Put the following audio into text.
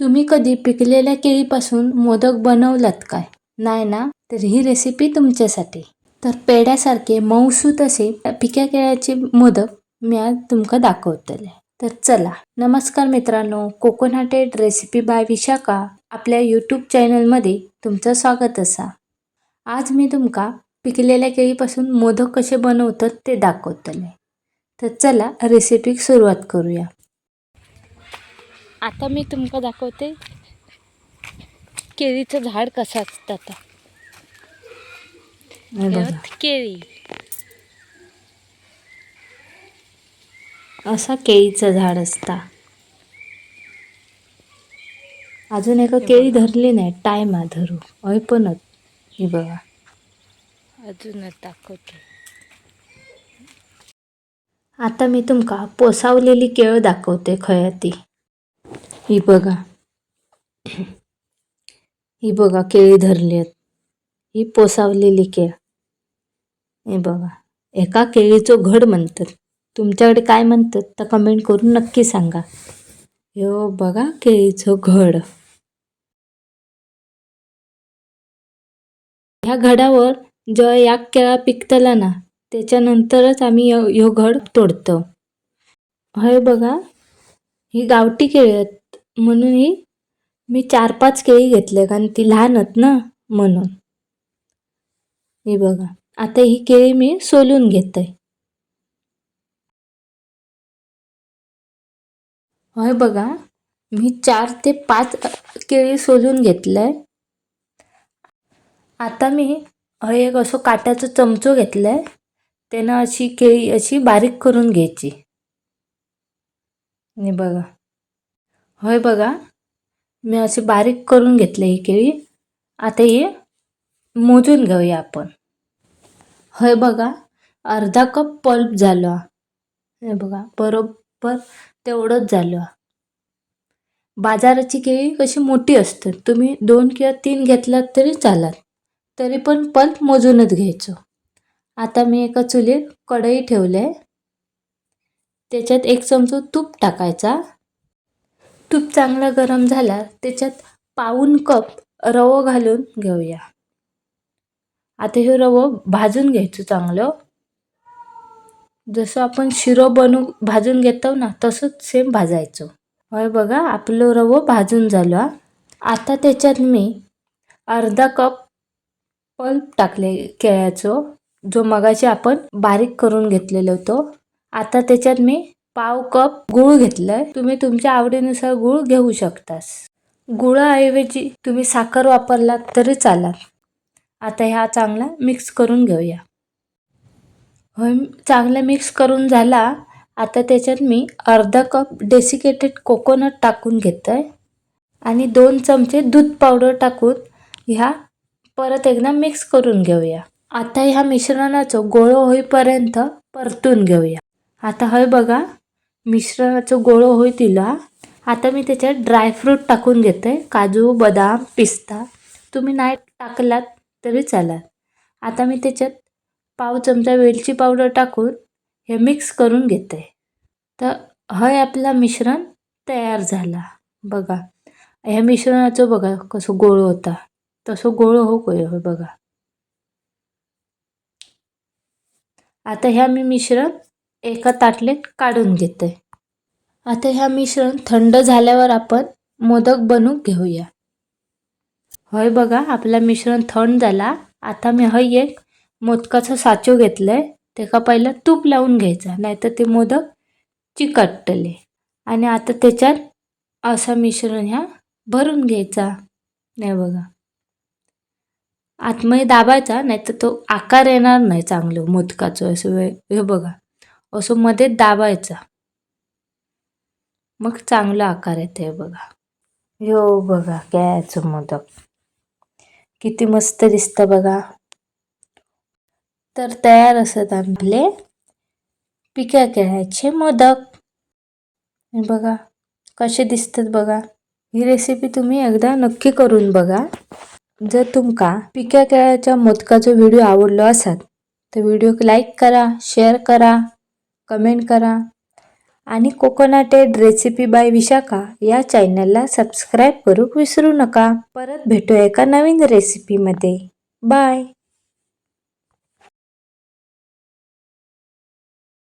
तुम्ही कधी पिकलेल्या केळीपासून मोदक बनवलात काय? नाही ना? तर ही रेसिपी तुमच्यासाठी. तर पेड्यासारखे मऊसूत असे पिक्या केळ्याचे मोदक मी आज तुमका दाखवतले. तर चला. नमस्कार मित्रांनो. कोकोनाटेड रेसिपी बाय विशाखा आपल्या यूट्यूब चॅनलमध्ये तुमचं स्वागत असा. आज मी तुमका पिकलेल्या केळीपासून मोदक कसे बनवतात ते दाखवतले. तर चला रेसिपीक सुरुवात करूया. आता मी तुमका दाखवते. केळीचं झाड कसं असतं आता. केळी. असा केळीचं झाड असता. अजून एका केळी धरली नाही टाइम आ धरू हय पणच ही बघा. अजूनच दाखवते. आता मी तुमका पोसावलेली केळ दाखवते खया ती ही बघा. ही बघा केळी धरली आहेत. ही पोसावलेली केळ. हे बघा. एका केळीचं घड म्हणतात. तुमच्याकडे काय म्हणतात तर कमेंट करून नक्की सांगा. हो बघा केळीचं घड. ह्या घडावर जेव्हा या केळा पिकतला ना त्याच्यानंतरच आम्ही ह्यो घड तोडतो. हय बघा. ही गावठी केळी आहेत. म्हणून ही मी चार पाच केळी घेतले कारण ती लहान आहेत ना म्हणून. हे बघा आता ही केळी मी सोलून घेते होय बघा मी चार ते पाच केळी सोलून घेतलंय. आता मी हय एक असं काट्याचा चमचो घेतलाय. त्यानं अशी केळी अशी बारीक करून घ्यायची. बघा. होय बघा मी अशी बारीक करून घेतले ही केळी. आता हे मोजून घेऊया आपण. होय बघा अर्धा कप पल्प झालो. हे बघा बरोबर तेवढंच झालं. बाजाराची केळी कशी मोठी असतात तुम्ही दोन किंवा तीन घेतलात तरी चालात तरी पण पल्प मोजूनच घ्यायचो. आता मी एका चुलीत कढई ठेवले त्याच्यात एक चमचा तूप टाकायचा. तूप चांगला गरम झाला त्याच्यात पाऊन कप रवं घालून घेऊया. आता हे रवं भाजून घ्यायचं चांगलं. जसं आपण शिरो बनवून भाजून घेतो ना तसंच सेम भाजायचं. होय बघा आपलं रवं भाजून झालं आता त्याच्यात मी अर्धा कप पल्प टाकले केळ्याचो जो मगाशी आपण बारीक करून घेतलेलो होतो. आता त्याच्यात मी पाव कप गूळ घेतलाय. तुम्ही तुमच्या आवडीनुसार गूळ घेऊ शकतास. गुळाऐवजी तुम्ही साखर वापरलात तरी चालाल. आता ह्या चांगला मिक्स करून घेऊया. होय चांगला मिक्स करून झाला. आता त्याच्यात मी अर्धा कप डेसिकेटेड कोकोनट टाकून घेतो आहे आणि दोन चमचे दूध पावडर टाकून ह्या परत एकदा मिक्स करून घेऊया. आता ह्या मिश्रणाचं गोळं होईपर्यंत परतून घेऊया. आता हय बघा मिश्रणाचं गोळं होई तिला. आता मी त्याच्यात ड्रायफ्रूट टाकून घेते. काजू बदाम पिस्ता. तुम्ही नाही टाकलात तरी चालाल. आता मी त्याच्यात पाव चमचा वेलची पावडर टाकून हे मिक्स करून घेते. तर हय आपला मिश्रण तयार झाला. बघा. ह्या मिश्रणाचं बघा कसं गोळ होता. तसं गोळ हो होय बघा. आता ह्या मी मिश्रण एका ताटलीत काढून घेते आता ह्या मिश्रण थंड झाल्यावर आपण मोदक बनवून घेऊया. हय बघा आपला मिश्रण थंड झाला. आता मी हय एक मोदकाचा साचो घेतलाय. त्याका पहिला तूप लावून घ्यायचा नाहीतर ते मोदक चिकटले. आणि आता त्याच्यात असं मिश्रण ह्या भरून घ्यायचा. नाही बघा. आतमध्ये दाबायचा नाही तर तो आकार येणार नाही चांगलं मोदकाचं. असं हे बघा. असं मध्ये दाबायचा. मग चांगला आकार येते बघा. यो बघा गॅचं मोदक. किती मस्त दिसतं बघा. तर तयार असत आपले पिक्या केळ्याचे मोदक. बघा कसे दिसतात बघा. ही रेसिपी तुम्ही एकदा नक्की करून बघा. जर तुमका पिक्या केळ्याच्या मोदकाचा व्हिडिओ आवडलो असाल तर व्हिडिओ लाईक करा शेअर करा. कमेंट करा. आणि कोकोनटेड रेसिपी बाय विशाखा या चॅनलला सबस्क्राईब करू विसरू नका. परत भेटूया एका नवीन रेसिपीमध्ये. बाय.